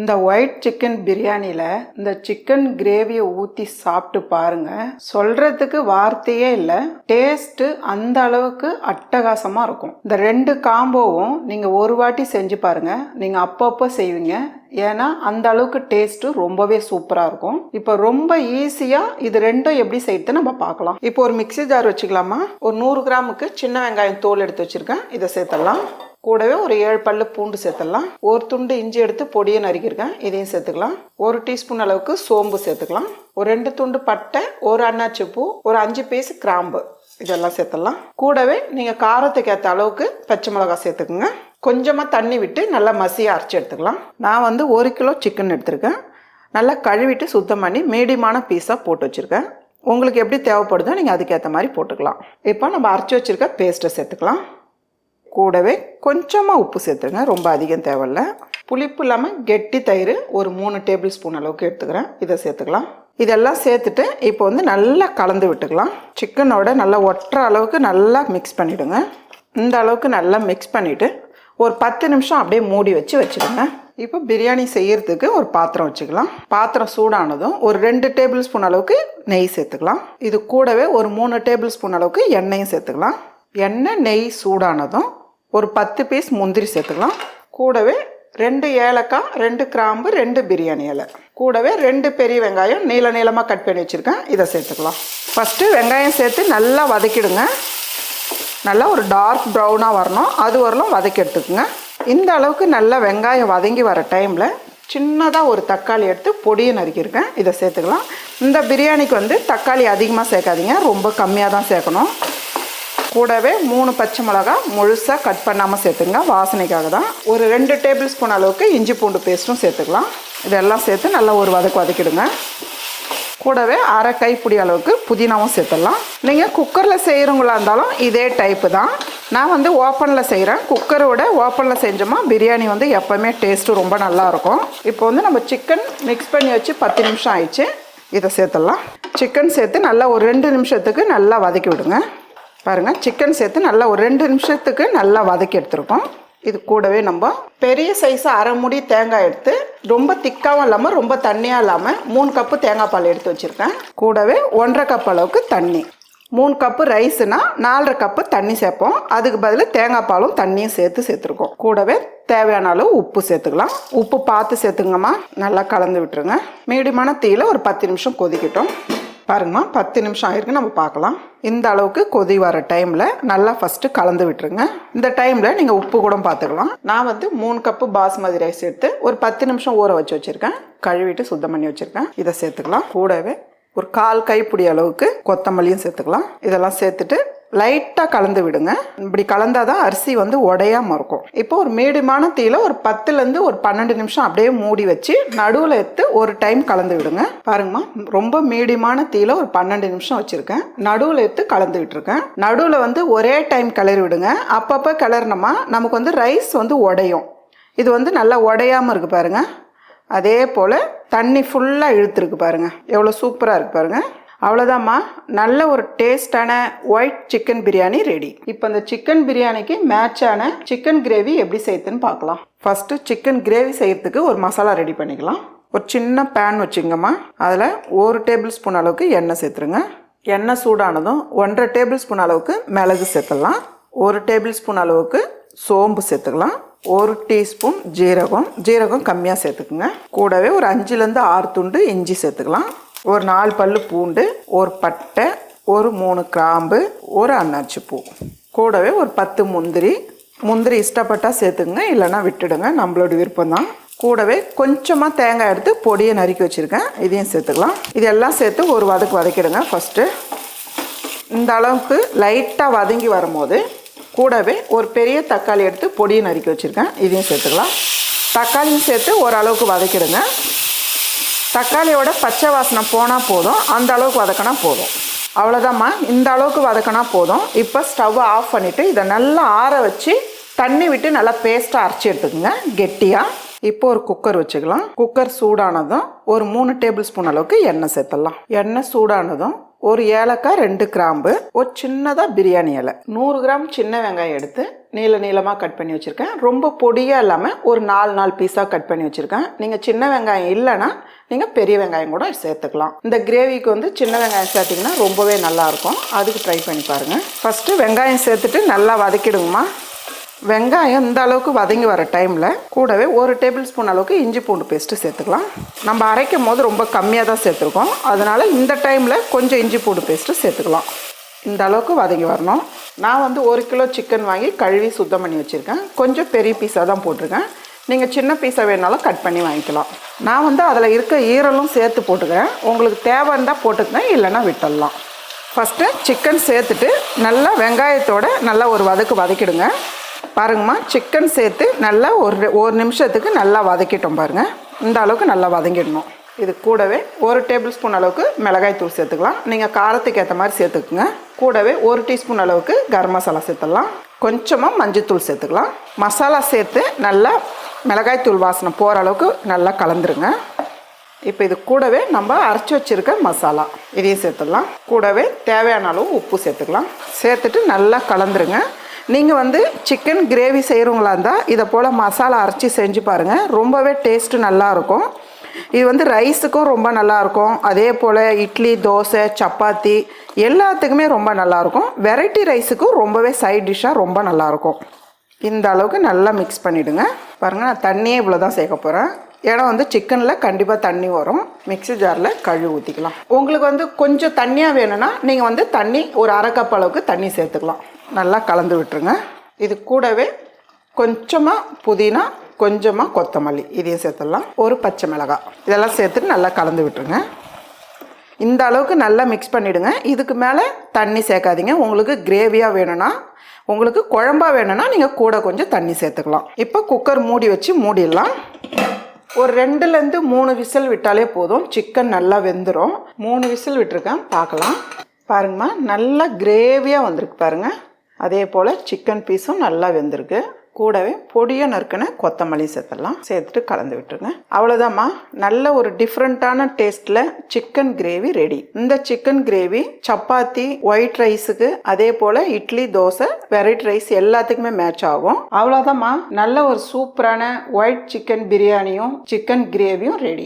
இந்த white chicken பிரியாணியில் இந்த சிக்கன் கிரேவியை ஊற்றி சாப்பிட்டு பாருங்க. சொல்றதுக்கு வார்த்தையே இல்லை. டேஸ்ட்டு அந்த அளவுக்கு அட்டகாசமாக இருக்கும். இந்த ரெண்டு காம்போவும் நீங்கள் ஒரு வாட்டி செஞ்சு பாருங்க. நீங்கள் அப்பப்போ செய்வீங்க. ஏன்னா அந்த அளவுக்கு டேஸ்ட்டு ரொம்பவே சூப்பராக இருக்கும். இப்போ ரொம்ப ஈஸியாக இது ரெண்டும் எப்படி செய்யறது நம்ம பார்க்கலாம். இப்போ ஒரு மிக்ஸி ஜார் வச்சுக்கலாமா? ஒரு நூறு கிராமுக்கு சின்ன வெங்காயம் தோல் எடுத்து வச்சுருக்கேன். இதை சேர்த்துடலாம். கூடவே ஒரு ஏழு பல்லு பூண்டு சேர்த்துடலாம். ஒரு துண்டு இஞ்சி எடுத்து பொடியை நறுக்கியிருக்கேன். இதையும் சேர்த்துக்கலாம். ஒரு டீஸ்பூன் அளவுக்கு சோம்பு சேர்த்துக்கலாம். ஒரு ரெண்டு துண்டு பட்டை ஒரு அன்னாச்சி பூ ஒரு அஞ்சு பீஸ் கிராம்பு. இதெல்லாம் சேர்த்துடலாம். கூடவே நீங்கள் காரத்துக்கு ஏற்ற அளவுக்கு பச்சை மிளகாய் சேர்த்துக்குங்க. கொஞ்சமாக தண்ணி விட்டு நல்லா மசியாக அரைச்சி எடுத்துக்கலாம். நான் வந்து ஒரு கிலோ சிக்கன் எடுத்திருக்கேன். நல்லா கழுவிட்டு சுத்தம் பண்ணி மீடியமான பீஸாக போட்டு வச்சுருக்கேன். உங்களுக்கு எப்படி தேவைப்படுதோ நீங்கள் அதுக்கேற்ற மாதிரி போட்டுக்கலாம். இப்போ நம்ம அரைச்சி வச்சுருக்க பேஸ்ட்டை சேர்த்துக்கலாம். கூடவே கொஞ்சமாக உப்பு சேர்த்துருங்க. ரொம்ப அதிகம் தேவையில்ல. புளிப்பு இல்லாமல் கெட்டி தயிர் ஒரு மூணு டேபிள் ஸ்பூன் அளவுக்கு எடுத்துக்கிறேன். இதை சேர்த்துக்கலாம். இதெல்லாம் சேர்த்துட்டு இப்போ வந்து நல்லா கலந்து விட்டுக்கலாம். சிக்கனோட நல்லா ஒட்டுற அளவுக்கு நல்லா மிக்ஸ் பண்ணிவிடுங்க இந்த அளவுக்கு நல்லா மிக்ஸ் பண்ணிவிட்டு ஒரு பத்து நிமிஷம் அப்படியே மூடி வச்சு வச்சுடுங்க. இப்போ பிரியாணி செய்யறதுக்கு ஒரு பாத்திரம் வச்சுக்கலாம். பாத்திரம் சூடானதும் ஒரு ரெண்டு டேபிள் ஸ்பூன் அளவுக்கு நெய் சேர்த்துக்கலாம். இது கூடவே ஒரு மூணு டேபிள் ஸ்பூன் அளவுக்கு எண்ணெயும் சேர்த்துக்கலாம். எண்ணெய் நெய் சூடானதும் ஒரு பத்து பீஸ் முந்திரி சேர்த்துக்கலாம். கூடவே ரெண்டு ஏலக்காய் ரெண்டு கிராம்பு ரெண்டு பிரியாணி இலை. கூடவே ரெண்டு பெரிய வெங்காயம் நீள நீளமாக கட் பண்ணி வச்சுருக்கேன். இதை சேர்த்துக்கலாம். ஃபஸ்ட்டு வெங்காயம் சேர்த்து நல்லா வதக்கிடுங்க. நல்லா ஒரு டார்க் ப்ரௌனாக வரணும். அது வரலும் வதக்கி எடுத்துக்கோங்க. இந்த அளவுக்கு நல்லா வெங்காயம் வதங்கி வர டைமில் சின்னதாக ஒரு தக்காளி எடுத்து பொடியை நறுக்கியிருக்கேன். இதை சேர்த்துக்கலாம். இந்த பிரியாணிக்கு வந்து தக்காளி அதிகமாக சேர்க்காதீங்க. ரொம்ப கம்மியாக தான் சேர்க்கணும். கூடவே மூணு பச்சை மிளகா முழுசாக கட் பண்ணாமல் சேர்த்துங்க. வாசனைக்காக தான். ஒரு ரெண்டு டேபிள் ஸ்பூன் அளவுக்கு இஞ்சி பூண்டு பேஸ்ட்டும் சேர்த்துக்கலாம். இதெல்லாம் சேர்த்து நல்லா ஒரு வதக்கு வதக்கிடுங்க. கூடவே அரை கைப்பிடி அளவுக்கு புதினாவும் சேர்த்துடலாம். நீங்கள் குக்கரில் செய்கிறவங்களா இருந்தாலும் இதே டைப்பு தான். நான் வந்து ஓப்பனில் செய்கிறேன் குக்கரோட ஓப்பனில் செஞ்சோமா பிரியாணி வந்து எப்போவுமே டேஸ்ட்டு ரொம்ப நல்லாயிருக்கும் இப்போ வந்து நம்ம சிக்கன் மிக்ஸ் பண்ணி வச்சு பத்து நிமிஷம் ஆயிடுச்சு. இதை சேர்த்துடலாம். சிக்கன் சேர்த்து நல்லா ஒரு ரெண்டு நிமிஷத்துக்கு நல்லா வதக்கி விடுங்க. பாருங்கள் சிக்கன் சேர்த்து நல்லா ஒரு ரெண்டு நிமிஷத்துக்கு நல்லா வதக்கி எடுத்துருக்கோம். இது கூடவே நம்ம பெரிய சைஸ் அரை முடி தேங்காய் எடுத்து ரொம்ப திக்காகவும் இல்லாமல் ரொம்ப தண்ணியாக இல்லாமல் மூணு கப்பு தேங்காய் பால் எடுத்து வச்சுருக்கேன். கூடவே ஒன்றரை கப் அளவுக்கு தண்ணி. மூணு கப்பு ரைஸ்னா நாலரை கப்பு தண்ணி சேர்ப்போம். அதுக்கு பதில் தேங்காய் பாலும் தண்ணியும் சேர்த்து சேர்த்துருக்கோம். கூடவே தேவையான அளவு உப்பு சேர்த்துக்கலாம். உப்பு பார்த்து சேர்த்துங்கம்மா நல்லா கலந்து விட்டுருங்க. மீடியமான தீயில ஒரு பத்து நிமிஷம் கொதிக்கட்டும். பாருங்கம்மா பத்து நிமிஷம் ஆயிருக்கு நம்ம பார்க்கலாம். இந்த அளவுக்கு கொதி வர டைமில் நல்லா ஃபஸ்ட்டு கலந்து விட்டுருங்க. இந்த டைமில் நீங்கள் உப்பு கூட பார்த்துக்கலாம். நான் வந்து மூணு கப்பு பாஸ்மதி ரைஸ் எடுத்து ஒரு பத்து நிமிஷம் ஊற வச்சு வச்சுருக்கேன். கழுவிட்டு சுத்தம் பண்ணி வச்சுருக்கேன். இதை சேர்த்துக்கலாம். கூடவே ஒரு கால் கைப்பிடி அளவுக்கு கொத்தமல்லியும் சேர்த்துக்கலாம். இதெல்லாம் சேர்த்துட்டு லைட்டாக கலந்து விடுங்க. இப்படி கலந்தால் தான் அரிசி வந்து உடையாமல் இருக்கும். இப்போ ஒரு மீடியமான தீயில ஒரு பத்துலேருந்து ஒரு பன்னெண்டு நிமிஷம் அப்படியே மூடி வச்சு நடுவில் எடுத்து ஒரு டைம் கலந்து விடுங்க. பாருங்கம்மா ரொம்ப மீடியமான தீயில ஒரு பன்னெண்டு நிமிஷம் வச்சுருக்கேன். நடுவில் எடுத்து கலந்து விட்டுருக்கேன். நடுவில் வந்து ஒரே டைம் கிளறி விடுங்க. அப்பப்போ கிளறினோமா நமக்கு வந்து ரைஸ் வந்து உடையும். இது வந்து நல்லா உடையாமல் இருக்குது பாருங்கள் அதே போல் தண்ணி ஃபுல்லாக இழுத்துருக்கு பாருங்கள் எவ்வளோ சூப்பராக இருக்குது பாருங்கள் அவ்வளோதாம்மா நல்ல ஒரு டேஸ்டான ஒயிட் சிக்கன் பிரியாணி ரெடி இப்போ இந்த சிக்கன் பிரியாணிக்கு மேட்சான சிக்கன் கிரேவி எப்படி செய்யுதுன்னு பார்க்கலாம். ஃபஸ்ட்டு சிக்கன் கிரேவி செய்கிறதுக்கு ஒரு மசாலா ரெடி பண்ணிக்கலாம். ஒரு சின்ன பேன் வச்சுங்கம்மா. அதில் ஒரு டேபிள் ஸ்பூன் அளவுக்கு எண்ணெய் சேர்த்துருங்க. எண்ணெய் சூடானதும் ஒன்றரை டேபிள் ஸ்பூன் அளவுக்கு மிளகு சேர்த்துடலாம். ஒரு டேபிள் ஸ்பூன் அளவுக்கு சோம்பு சேர்த்துக்கலாம். ஒரு டீஸ்பூன் ஜீரகம். ஜீரகம் கம்மியாக சேர்த்துக்குங்க. கூடவே ஒரு அஞ்சுலேருந்து ஆறு துண்டு இஞ்சி சேர்த்துக்கலாம். ஒரு நாலு பல்லு பூண்டு ஒரு பட்டை ஒரு மூணு கிராம்பு ஒரு அன்னாச்சி பூ. கூடவே ஒரு பத்து முந்திரி. முந்திரி இஷ்டப்பட்டால் சேர்த்துங்க இல்லைன்னா விட்டுடுங்க நம்மளோட விருப்பம் தான். கூடவே கொஞ்சமாக தேங்காய் எடுத்து பொடியை நறுக்கி வச்சுருக்கேன் இதையும் சேர்த்துக்கலாம். இதெல்லாம் சேர்த்து ஒரு வதக்கு வதக்கிடுங்க ஃபஸ்ட்டு இந்த அளவுக்கு லைட்டாக வதங்கி வரும்போது கூடவே ஒரு பெரிய தக்காளி எடுத்து பொடியை நறுக்கி வச்சுருக்கேன் இதையும் சேர்த்துக்கலாம். தக்காளியும் சேர்த்து ஓரளவுக்கு வதக்கிடுங்க. தக்காளியோட பச்சை வாசனை போனால் போதும் அந்த அளவுக்கு வதக்கினா போதும். அவ்வளோதாம்மா இந்த அளவுக்கு வதக்கினா போதும். இப்போ ஸ்டவ்வை ஆஃப் பண்ணிவிட்டு இதை நல்லா ஆற வச்சு தண்ணி விட்டு நல்லா பேஸ்ட்டாக அரைச்சி எடுத்துக்கோங்க. கெட்டியாக இப்போ ஒரு குக்கர் வச்சுக்கலாம். குக்கர் சூடானதும் ஒரு மூணு டேபிள் ஸ்பூன் அளவுக்கு எண்ணெய் சேர்த்துடலாம். எண்ணெய் சூடானதும் ஒரு ஏலக்காய் ரெண்டு கிராம்பு ஒரு சின்னதாக பிரியாணி இலை. நூறு கிராம் சின்ன வெங்காயம் எடுத்து நீள நீளமாக கட் பண்ணி வச்சுருக்கேன். ரொம்ப பொடியாக இல்லாமல் ஒரு நாலு நாலு பீஸாக கட் பண்ணி வச்சுருக்கேன். நீங்கள் சின்ன வெங்காயம் இல்லைன்னா நீங்கள் பெரிய வெங்காயம் கூட சேர்த்துக்கலாம். இந்த கிரேவிக்கு வந்து சின்ன வெங்காயம் சேர்த்திங்கன்னா ரொம்பவே நல்லாயிருக்கும் அதுக்கு ட்ரை பண்ணி பாருங்கள் ஃபஸ்ட்டு வெங்காயம் சேர்த்துட்டு நல்லா வதக்கிடுங்கம்மா. வெங்காயம் இந்த அளவுக்கு வதங்கி வர டைமில் கூடவே ஒரு டேபிள் ஸ்பூன் அளவுக்கு இஞ்சி பூண்டு பேஸ்ட்டு சேர்த்துக்கலாம். நம்ம அரைக்கும் போது ரொம்ப கம்மியாக தான் சேர்த்துருக்கோம். அதனால் இந்த டைமில் கொஞ்சம் இஞ்சி பூண்டு பேஸ்ட்டு சேர்த்துக்கலாம். இந்த அளவுக்கு வதங்கி வரணும். நான் வந்து ஒரு கிலோ சிக்கன் வாங்கி கழுவி சுத்தம் பண்ணி வச்சுருக்கேன். கொஞ்சம் பெரிய பீஸாக தான் போட்டிருக்கேன். நீங்கள் சின்ன பீஸாக வேணாலும் கட் பண்ணி வாங்கிக்கலாம். நான் வந்து அதில் இருக்க ஈரலும் சேர்த்து போட்டுக்கிறேன். உங்களுக்கு தேவைன்னா போட்டுக்கங்க இல்லைன்னா விட்டுடலாம். ஃபஸ்ட்டு சிக்கன் சேர்த்துட்டு நல்லா வெங்காயத்தோடு நல்லா ஒரு வதக்கு வதக்கிடுங்க. பாருங்கம்மா சிக்கன் சேர்த்து நல்லா ஒரு ரெ- ஒரு நிமிஷத்துக்கு நல்லா வதக்கிட்டோம் பாருங்கள் இந்த அளவுக்கு நல்லா வதங்கிடணும். இது கூடவே ஒரு டேபிள் ஸ்பூன் அளவுக்கு மிளகாய் தூள் சேர்த்துக்கலாம். நீங்கள் காரத்துக்கு ஏற்ற மாதிரி சேர்த்துக்குங்க. கூடவே ஒரு டீஸ்பூன் அளவுக்கு கரம் மசாலா சேர்த்துடலாம். கொஞ்சமாக மஞ்சத்தூள் சேர்த்துக்கலாம். மசாலா சேர்த்து நல்லா மிளகாய் தூள் வாசனை போகிற அளவுக்கு நல்லா கலந்துருங்க. இப்போ இது கூடவே நம்ம அரைச்சி வச்சிருக்க மசாலா இதையும் சேர்த்துடலாம். கூடவே தேவையான அளவு உப்பு சேர்த்துக்கலாம். சேர்த்துட்டு நல்லா கலந்துருங்க. நீங்கள் வந்து சிக்கன் கிரேவி செய்கிறவங்களா இருந்தால் இதை போல் மசாலா அரைச்சி செஞ்சு பாருங்கள் ரொம்பவே டேஸ்ட்டு நல்லாயிருக்கும் இது வந்து ரைஸுக்கும் ரொம்ப நல்லாயிருக்கும் அதே போல் இட்லி தோசை சப்பாத்தி எல்லாத்துக்குமே ரொம்ப நல்லாயிருக்கும் வெரைட்டி ரைஸுக்கும் ரொம்பவே சைட் டிஷ்ஷாக ரொம்ப நல்லாயிருக்கும் இந்த அளவுக்கு நல்லா மிக்ஸ் பண்ணிவிடுங்க பாருங்கள் நான் தண்ணியே இவ்வளோ தான் சேர்க்க போகிறேன் ஏன்னா வந்து சிக்கனில் கண்டிப்பாக தண்ணி வரும். மிக்ஸி ஜாரில் கழுவி ஊற்றிக்கலாம் உங்களுக்கு வந்து கொஞ்சம் தண்ணியாக வேணும்னா நீங்கள் வந்து தண்ணி ஒரு அரை கப் அளவுக்கு தண்ணி சேர்த்துக்கலாம். நல்லா கலந்து விட்டுருங்க. இது கூடவே கொஞ்சமாக புதினா கொஞ்சமாக கொத்தமல்லி. இதையும் சேர்த்துடலாம். ஒரு பச்சை மிளகாய். இதெல்லாம் சேர்த்துட்டு நல்லா கலந்து விட்டுருங்க. இந்த அளவுக்கு நல்லா மிக்ஸ் பண்ணிவிடுங்க இதுக்கு மேலே தண்ணி சேர்க்காதீங்க. உங்களுக்கு கிரேவியாக வேணும்னா உங்களுக்கு குழம்பா வேணும்னா நீங்கள் கூட கொஞ்சம் தண்ணி சேர்த்துக்கலாம். இப்போ குக்கர் மூடி வச்சு மூடிடலாம். ஒரு ரெண்டுலேருந்து மூணு விசில் விட்டாலே போதும். சிக்கன் நல்லா வெந்துடும் மூணு விசில் விட்டுருக்கேன். பார்க்கலாம். பாருங்கம்மா நல்லா கிரேவியாக வந்திருக்கு பாருங்கள் அதே போல் சிக்கன் பீஸும் நல்லா வெந்திருக்கு. கூடவே பொடியை நறுக்கின கொத்தமல்லி சேர்த்துடலாம் சேர்த்துட்டு கலந்து விட்டுருங்க. அவ்வளோதாம்மா நல்ல ஒரு டிஃப்ரெண்ட்டான டேஸ்ட்டில் சிக்கன் கிரேவி ரெடி இந்த சிக்கன் கிரேவி சப்பாத்தி ஒயிட் ரைஸுக்கு அதே போல் இட்லி தோசை வெரைட்டி ரைஸ் எல்லாத்துக்குமே மேட்ச் ஆகும். அவ்வளோதாம்மா நல்ல ஒரு சூப்பரான ஒயிட் சிக்கன் பிரியாணியும் சிக்கன் கிரேவியும் ரெடி